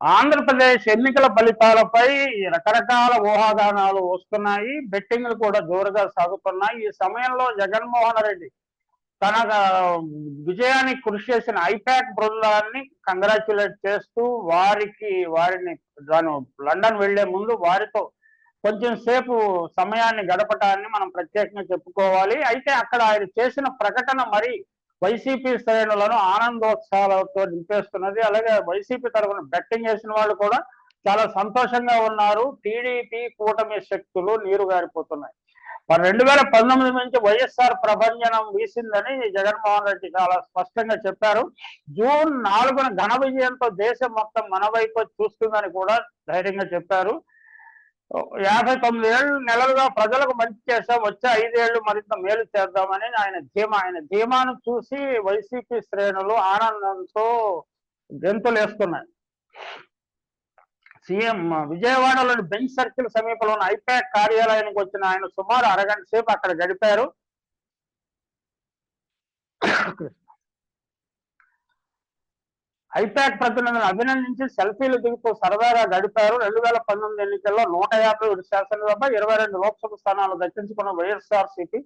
ఆంధ్రప్రదేశ్ ఎన్నికల ఫలితాలపై రకరకాల ఊహాగానాలు వస్తున్నాయి. బెట్టింగ్లు కూడా జోరుగా సాగుతున్నాయి. ఈ సమయంలో జగన్మోహన్ రెడ్డి తన విజయానికి కృషి చేసిన ఐపాక్ బృందాన్ని కంగ్రాచులేట్ చేస్తూ వారికి వారిని దాని లండన్ వెళ్ళే ముందు వారితో కొంచెం సేపు సమయాన్ని గడపటాన్ని మనం ప్రత్యేకంగా చెప్పుకోవాలి. అయితే అక్కడ ఆయన చేసిన ప్రకటన మరి వైసీపీ శ్రేణులను ఆనందోత్సాహాలతో నింపేస్తున్నది. అలాగే వైసీపీ తరఫున బెట్టింగ్ చేసిన వాళ్ళు కూడా చాలా సంతోషంగా ఉన్నారు. టీడీపీ కూటమి శక్తులు నీరు గారిపోతున్నాయి మరి రెండు వేల పంతొమ్మిది నుంచి వైఎస్ఆర్ ప్రభంజనం వీసిందని జగన్మోహన్ రెడ్డి చాలా స్పష్టంగా చెప్పారు. జూన్ నాలుగున ఘన విజయంతో దేశం మొత్తం మన వైపు చూస్తుందని కూడా ధైర్యంగా చెప్పారు. యాభై తొమ్మిది ఏళ్ళు నెలలుగా ప్రజలకు మంచి చేసాం వచ్చే ఐదేళ్ళు మరింత మేలు చేద్దామని ఆయన ధీమా ఆయన ధీమాను చూసి వైసీపీ శ్రేణులు ఆనందంతో గెంతులేస్తున్నాయి. సీఎం విజయవాడలోని బెంచ్ సర్కిల్ సమీపంలో ఉన్న ఐపాక్ కార్యాలయానికి వచ్చిన ఆయన సుమారు అరగంట సేపు అక్కడ గడిపారు. ఐపాక్ ప్రతినిధులను అభినందించి సెల్ఫీలు దిగుతూ సరదాగా గడిపారు. రెండు వేల పంతొమ్మిది ఎన్నికల్లో నూట యాభై ఒకటి శాసనసభ ఇరవై రెండు లోక్సభ స్థానాలు దక్కించుకున్న వైఎస్ఆర్ సిపి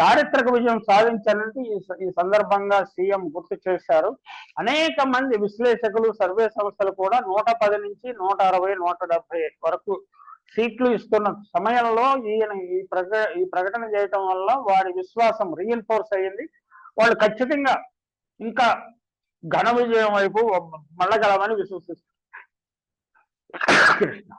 చారిత్రక విజయం సాధించాలని ఈ ఈ సందర్భంగా సీఎం గుర్తు చేశారు. అనేక మంది విశ్లేషకులు సర్వే సంస్థలు కూడా నూట పది నుంచి నూట అరవై నూట డెబ్బై వరకు సీట్లు ఇస్తున్న సమయంలో ఈయన ఈ ప్రక ఈ ప్రకటన చేయటం వల్ల వారి విశ్వాసం రీఎన్ఫోర్స్ అయ్యింది. వాళ్ళు ఖచ్చితంగా ఇంకా ఘన విజయం వైపు మళ్ళగలమని విశ్వసిస్తారు కృష్ణ.